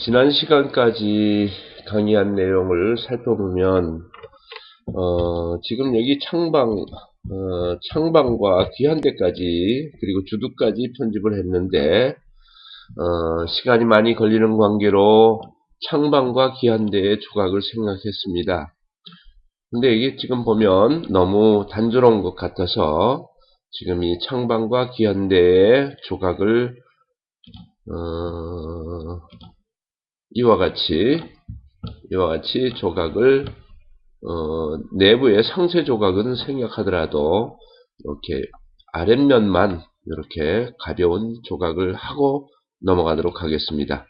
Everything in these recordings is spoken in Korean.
지난 시간까지 강의한 내용을 살펴보면 어, 지금 여기 창방 어, 창방과 귀한대까지 그리고 주두까지 편집을 했는데 어, 시간이 많이 걸리는 관계로 창방과 귀한대의 조각을 생각했습니다. 근데 이게 지금 보면 너무 단조로운 것 같아서 지금 이 창방과 귀한대의 조각을 어, 이와 같이 이와 같이 조각을 어, 내부의 상세 조각은 생략하더라도 이렇게 아랫면만 이렇게 가벼운 조각을 하고 넘어가도록 하겠습니다.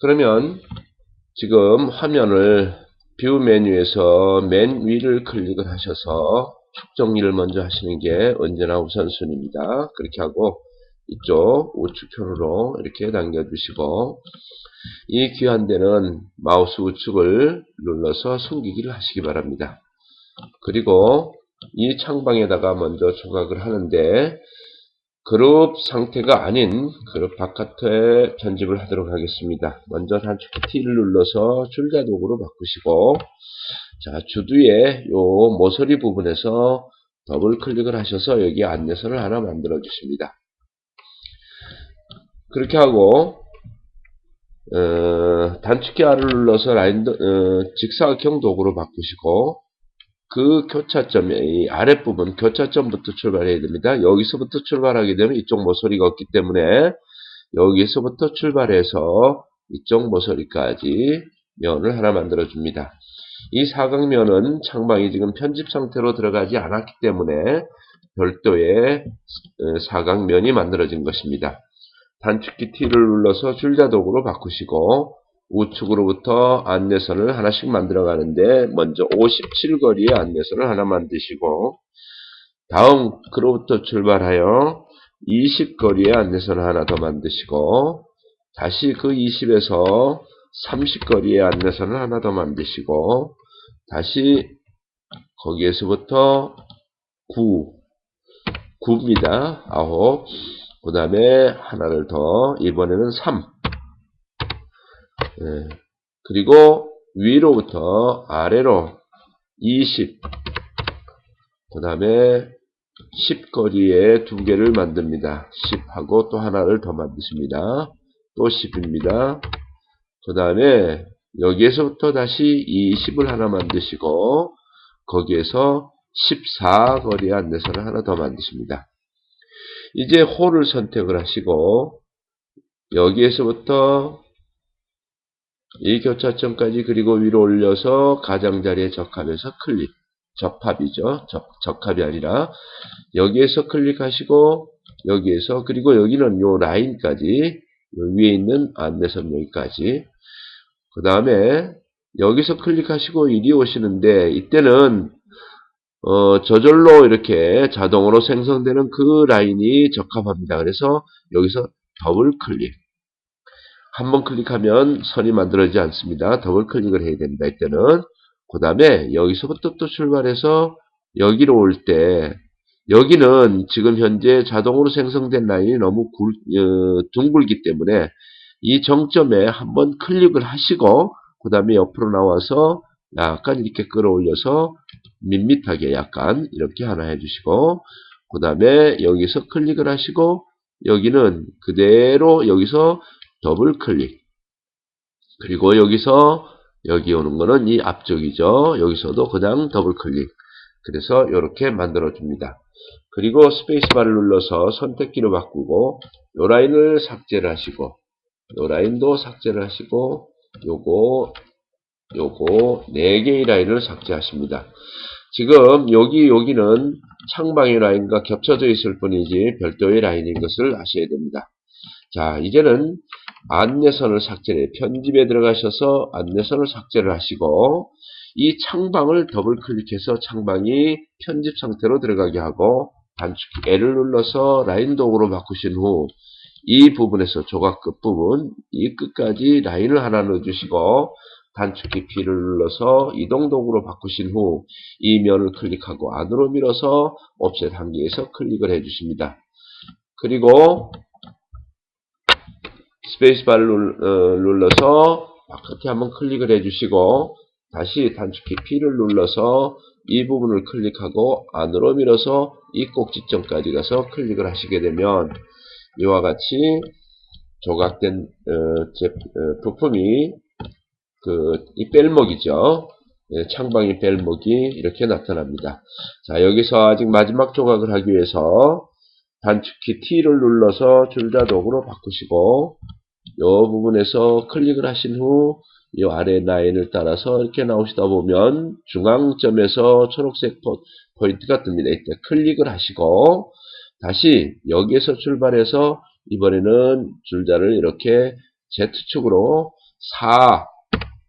그러면 지금 화면을 뷰 메뉴에서 맨 위를 클릭을 하셔서 축 정리를 먼저 하시는 게 언제나 우선순위입니다. 그렇게 하고 이쪽 우측 편으로 이렇게 당겨주시고 이 귀한 데는 마우스 우측을 눌러서 숨기기를 하시기 바랍니다. 그리고 이 창방에다가 먼저 조각을 하는데 그룹 상태가 아닌 그룹 바깥에 편집을 하도록 하겠습니다. 먼저 단축키 T를 눌러서 줄자 도구로 바꾸시고 자 주두의 요 모서리 부분에서 더블 클릭을 하셔서 여기 안내선을 하나 만들어 주십니다. 그렇게 하고 어, 단축키 R을 눌러서 라인 어, 직사각형 도구로 바꾸시고 그 교차점의 이 아랫부분 교차점부터 출발해야 됩니다. 여기서부터 출발하게 되면 이쪽 모서리가 없기 때문에 여기서부터 출발해서 이쪽 모서리까지 면을 하나 만들어 줍니다. 이 사각면은 창방이 지금 편집 상태로 들어가지 않았기 때문에 별도의 어, 사각면이 만들어진 것입니다. 단축키 T를 눌러서 줄자 도구로 바꾸시고 우측으로부터 안내선을 하나씩 만들어 가는데 먼저 57거리의 안내선을 하나 만드시고 다음 그로부터 출발하여 20거리의 안내선을 하나 더 만드시고 다시 그 20에서 30거리의 안내선을 하나 더 만드시고 다시 거기에서부터 9 9입니다. 9 그 다음에 하나를 더 이번에는 3 예, 그리고 위로부터 아래로 20 그 다음에 10거리에 두 개를 만듭니다. 10하고 또 하나를 더 만드십니다. 또 10입니다. 그 다음에 여기에서부터 다시 20을 하나 만드시고 거기에서 14거리 안내선을 하나 더 만드십니다. 이제 홀을 선택을 하시고 여기에서부터 이 교차점까지 그리고 위로 올려서 가장자리에 적합해서 클릭 접합이죠. 적, 적합이 아니라 여기에서 클릭하시고 여기에서 그리고 여기는 요 라인까지 위에 있는 안내선 여기까지 그 다음에 여기서 클릭하시고 이리 오시는데 이때는 어, 저절로 이렇게 자동으로 생성되는 그 라인이 적합합니다. 그래서 여기서 더블 클릭. 한 번 클릭하면 선이 만들어지지 않습니다. 더블 클릭을 해야 됩니다. 이때는. 그 다음에 여기서부터 또 출발해서 여기로 올 때 여기는 지금 현재 자동으로 생성된 라인이 너무 굴, 어, 둥글기 때문에 이 정점에 한 번 클릭을 하시고 그 다음에 옆으로 나와서 약간 이렇게 끌어올려서 밋밋하게 약간 이렇게 하나 해주시고 그 다음에 여기서 클릭을 하시고 여기는 그대로 여기서 더블 클릭. 그리고 여기서 여기 오는 거는 이 앞쪽이죠. 여기서도 그냥 더블 클릭. 그래서 이렇게 만들어 줍니다. 그리고 스페이스바를 눌러서 선택기로 바꾸고 요 라인을 삭제를 하시고 요 라인도 삭제를 하시고 요거 요거 4개의 라인을 삭제하십니다. 지금 여기 여기는 창방의 라인과 겹쳐져 있을 뿐이지 별도의 라인인 것을 아셔야 됩니다. 자 이제는 안내선을 삭제해 편집에 들어가셔서 안내선을 삭제를 하시고 이 창방을 더블 클릭해서 창방이 편집 상태로 들어가게 하고 단축키 L을 눌러서 라인 도구로 바꾸신 후 이 부분에서 조각 끝 부분 이 끝까지 라인을 하나 넣어주시고 단축키 P를 눌러서 이동 도구로 바꾸신 후 이 면을 클릭하고 안으로 밀어서 옵셋 한개에서 클릭을 해주십니다. 그리고 스페이스바를 눌- 어, 눌러서 바깥에 한번 클릭을 해주시고 다시 단축키 P를 눌러서 이 부분을 클릭하고 안으로 밀어서 이 꼭지점까지 가서 클릭을 하시게 되면 이와 같이 조각된 어, 제- 어, 부품이 그 이 뺄목이죠. 예, 창방이 뺄목이 이렇게 나타납니다. 자 여기서 아직 마지막 조각을 하기 위해서 단축키 T를 눌러서 줄자 도구로 바꾸시고 이 부분에서 클릭을 하신 후 이 아래 라인을 따라서 이렇게 나오시다 보면 중앙점에서 초록색 포, 포인트가 뜹니다. 이때 클릭을 하시고 다시 여기에서 출발해서 이번에는 줄자를 이렇게 Z축으로 4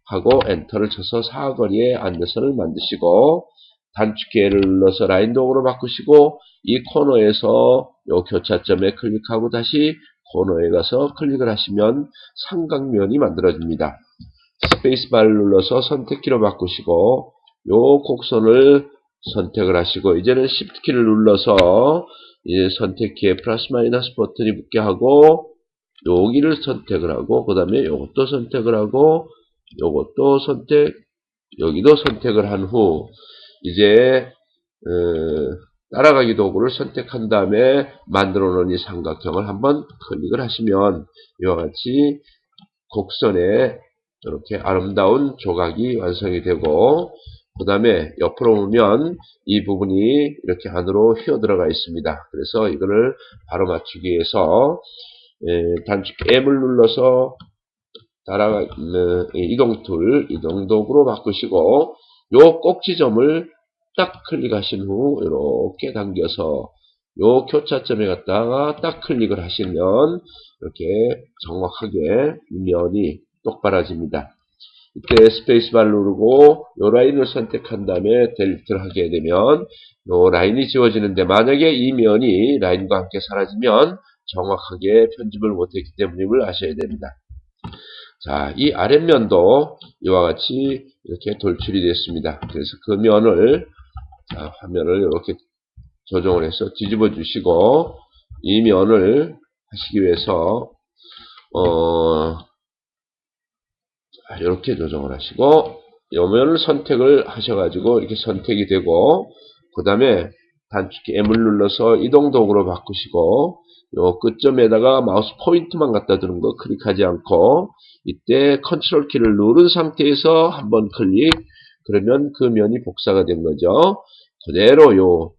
하고 엔터를 쳐서 사거리에 안내선을 만드시고 단축키를 눌러서 라인 도구로 바꾸시고 이 코너에서 요 교차점에 클릭하고 다시 코너에 가서 클릭을 하시면 삼각면이 만들어집니다. 스페이스바를 눌러서 선택키로 바꾸시고 요 곡선을 선택을 하시고 이제는 Shift키를 눌러서 이제 선택키에 플러스 마이너스 버튼이 붙게 하고 여기를 선택을 하고 그 다음에 요것도 선택을 하고 요것도 선택 여기도 선택을 한 후 이제 어, 따라가기 도구를 선택한 다음에 만들어 놓은 이 삼각형을 한번 클릭을 하시면 이와 같이 곡선에 이렇게 아름다운 조각이 완성이 되고 그 다음에 옆으로 보면 이 부분이 이렇게 안으로 휘어 들어가 있습니다. 그래서 이거를 바로 맞추기 위해서 에, 단축 M을 눌러서 어, 이동 툴 이동 도구로 바꾸시고 요 꼭지점을 딱 클릭하신 후 이렇게 당겨서 요 교차점에 갔다가 딱 클릭을 하시면 이렇게 정확하게 면이 똑바라집니다. 이때 스페이스바를 누르고 요 라인을 선택한 다음에 델리트를 하게 되면 요 라인이 지워지는데 만약에 이 면이 라인과 함께 사라지면 정확하게 편집을 못했기 때문임을 아셔야 됩니다. 자, 이 아랫면도 이와 같이 이렇게 돌출이 됐습니다. 그래서 그 면을 자, 화면을 이렇게 조정을 해서 뒤집어 주시고 이 면을 하시기 위해서 어, 자, 이렇게 조정을 하시고 이 면을 선택을 하셔가지고 이렇게 선택이 되고 그 다음에 단축키 M을 눌러서 이동 도구로 바꾸시고 요 끝점에다가 마우스 포인트만 갖다 두는 거 클릭하지 않고 이때 컨트롤 키를 누른 상태에서 한번 클릭 그러면 그 면이 복사가 된 거죠. 그대로 요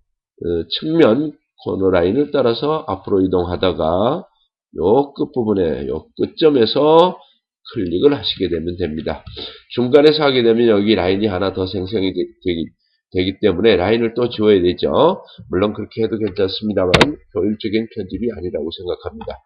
어, 측면 코너 라인을 따라서 앞으로 이동하다가 요 끝부분에 요 끝점에서 클릭을 하시게 되면 됩니다. 중간에서 하게 되면 여기 라인이 하나 더 생성이 되, 기 되기 때문에 라인을 또 지워야 되죠. 물론 그렇게 해도 괜찮습니다만 효율적인 편집이 아니라고 생각합니다.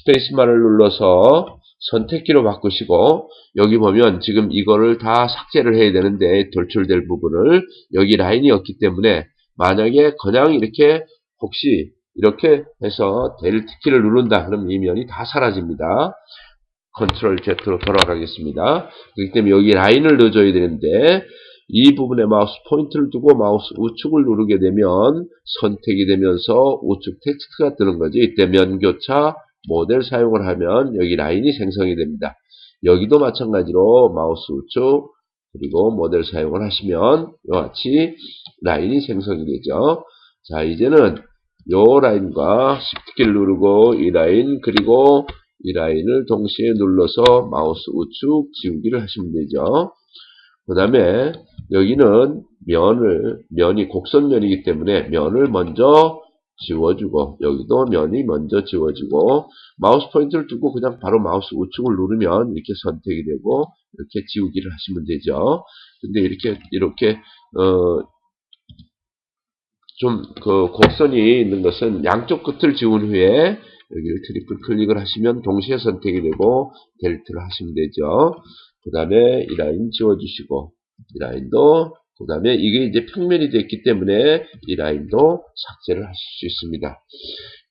스페이스바를 눌러서 선택기로 바꾸시고 여기 보면 지금 이거를 다 삭제를 해야 되는데 돌출될 부분을 여기 라인이 없기 때문에 만약에 그냥 이렇게 혹시 이렇게 해서 델트 키를 누른다 그러면 이 면이 다 사라집니다. 컨트롤 Z로 돌아가겠습니다. 그렇기 때문에 여기 라인을 넣어줘야 되는데 이 부분에 마우스 포인트를 두고 마우스 우측을 누르게 되면 선택이 되면서 우측 텍스트가 뜨는 거죠. 이때 면교차 모델 사용을 하면 여기 라인이 생성이 됩니다. 여기도 마찬가지로 마우스 우측 그리고 모델 사용을 하시면 이와 같이 라인이 생성이 되죠. 자 이제는 요 라인과 Shift키를 누르고 이 라인 그리고 이 라인을 동시에 눌러서 마우스 우측 지우기를 하시면 되죠. 그 다음에 여기는 면을 면이 곡선면이기 때문에 면을 먼저 지워주고 여기도 면이 먼저 지워지고 마우스 포인트를 두고 그냥 바로 마우스 우측을 누르면 이렇게 선택이 되고 이렇게 지우기를 하시면 되죠. 근데 이렇게 이렇게 어 좀 그 곡선이 있는 것은 양쪽 끝을 지운 후에 여기를 트리플 클릭을 하시면 동시에 선택이 되고 델트를 하시면 되죠. 그 다음에 이 라인 지워주시고 이 라인도 그 다음에 이게 이제 평면이 됐기 때문에 이 라인도 삭제를 하실 수 있습니다.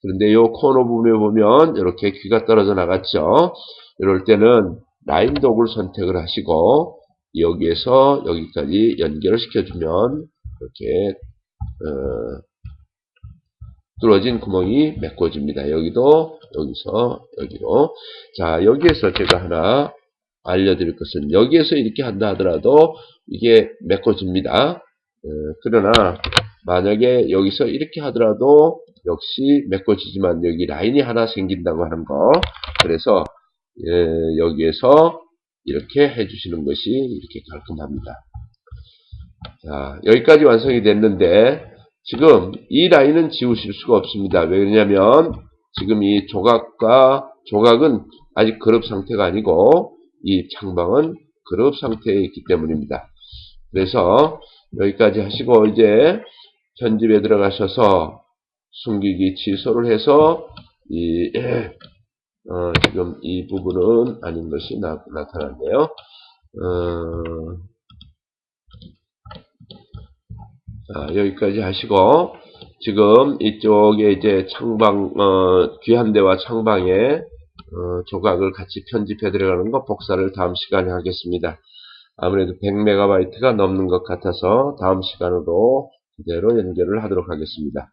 그런데 이 코너 부분에 보면 이렇게 귀가 떨어져 나갔죠. 이럴 때는 라인 도구를 선택을 하시고 여기에서 여기까지 연결을 시켜주면 이렇게 어, 뚫어진 구멍이 메꿔집니다. 여기도 여기서 여기로 자 여기에서 제가 하나 알려드릴 것은 여기에서 이렇게 한다 하더라도 이게 메꿔집니다. 어, 그러나 만약에 여기서 이렇게 하더라도 역시 메꿔지지만 여기 라인이 하나 생긴다고 하는 거 그래서 예, 여기에서 이렇게 해주시는 것이 이렇게 깔끔합니다. 자 여기까지 완성이 됐는데 지금 이 라인은 지우실 수가 없습니다. 왜냐하면 지금 이 조각과 조각은 아직 그룹 상태가 아니고 이 창방은 그룹 상태에 있기 때문입니다. 그래서 여기까지 하시고 이제 편집에 들어가셔서 숨기기 취소를 해서 이 어, 지금 이 부분은 아닌 것이 나, 나타났네요. 어, 자, 여기까지 하시고 지금 이쪽에 이제 창방 어, 귀한대와 창방에 어, 조각을 같이 편집해 들어가는 거 복사를 다음 시간에 하겠습니다. 아무래도 100MB가 넘는 것 같아서 다음 시간으로 그대로 연결을 하도록 하겠습니다.